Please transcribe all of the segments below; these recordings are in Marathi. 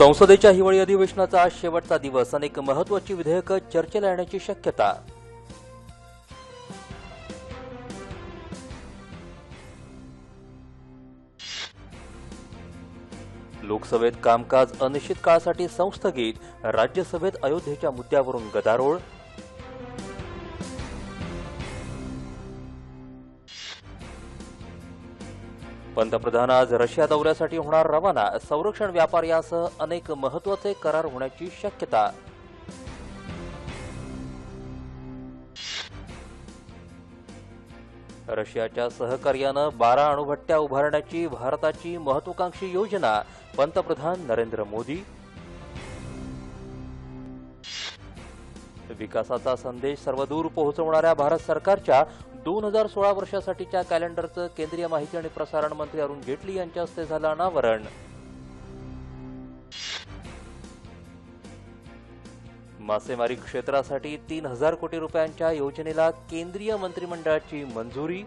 संसदेच्या हिवाळी अधिवेशनाचा आज शेवटचा दिवस. अनेक महत्वाची विधेयकं चर्चेला येण्याची शक्यता. लोकसभेत कामकाज अनिश्चित काळासाठी संस्थगित. राज्यसभेत अयोध्येच्या मुद्द्यावरून गदारोळ. पंतप्रधान आज रशिया दौऱ्यासाठी होणार रवाना. संरक्षण व्यापार यासह अनेक महत्त्वाचे करार होण्याची शक्यता. रशियाच्या सहकार्यानं बारा अणुभट्ट्या उभारण्याची भारताची महत्वाकांक्षी योजना पंतप्रधान नरेंद्र मोदी. विकासाचा संदेश सर्वदूर पोहोचवणाऱ्या भारत सरकारच्या दोन हजार सोळा वर्षासाठीच्या कॅलेंडरचं केंद्रीय माहिती आणि प्रसारण मंत्री अरुण जेटली यांच्या हस्ते झालं अनावरण. मासेमारी क्षेत्रासाठी तीन हजार कोटी रुपयांच्या योजनेला केंद्रीय मंत्रिमंडळाची मंजुरी.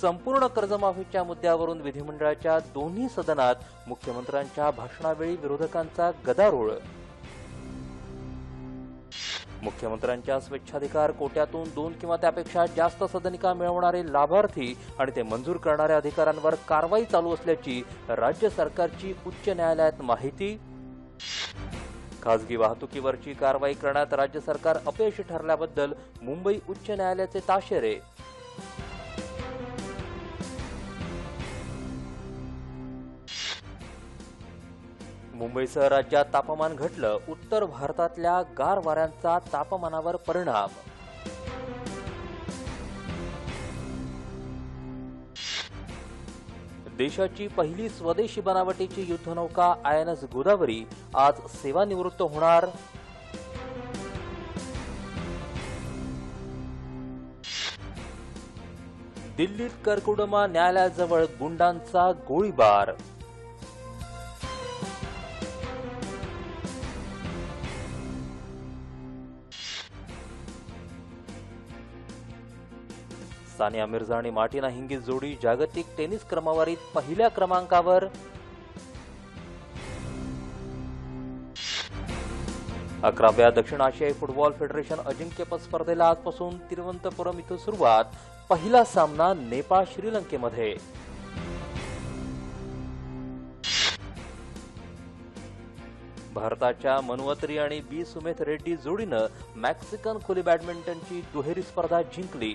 संपूर्ण कर्जमाफीच्या मुद्द्यावरून विधिमंडळाच्या दोन्ही सदनात मुख्यमंत्र्यांच्या भाषणावेळी विरोधकांचा गदारोळ. मुख्यमंत्र्यांच्या स्वेच्छाधिकार कोट्यातून दोन किंवा त्यापेक्षा जास्त सदनिका मिळवणारे लाभार्थी आणि ते मंजूर करणाऱ्या अधिकाऱ्यांवर कारवाई चालू असल्याची राज्य सरकारची उच्च न्यायालयात माहिती. खासगी वाहतुकीवरची कारवाई करण्यात राज्य सरकार अपयशी ठरल्याबद्दल मुंबई उच्च न्यायालयाचे ताशेरे. मुंबईसह राज्यात तापमान घटलं. उत्तर भारतातल्या गार वाऱ्यांचा तापमानावर परिणाम. देशाची पहिली स्वदेशी बनावटीची युद्धनौका आय एन एस गोदावरी आज सेवानिवृत्त होणार. दिल्लीत करकुडमा न्यायालयाजवळ गुंडांचा गोळीबार. सानिया मिर्झा आणि मार्टिना हिंगीज जोडी जागतिक टेनिस क्रमवारीत पहिल्या क्रमांकावर. अकराव्या दक्षिण आशियाई फुटबॉल फेडरेशन अजिंक्यपद स्पर्धेला आजपासून तिरुवनंतपुरम इथं सुरुवात. पहिला सामना नेपाळ श्रीलंकेमध्ये. भारताच्या मनुअत्री आणि बी सुमेथ रेड्डी जोडीनं मॅक्सिकन खुली बॅडमिंटनची दुहेरी स्पर्धा जिंकली.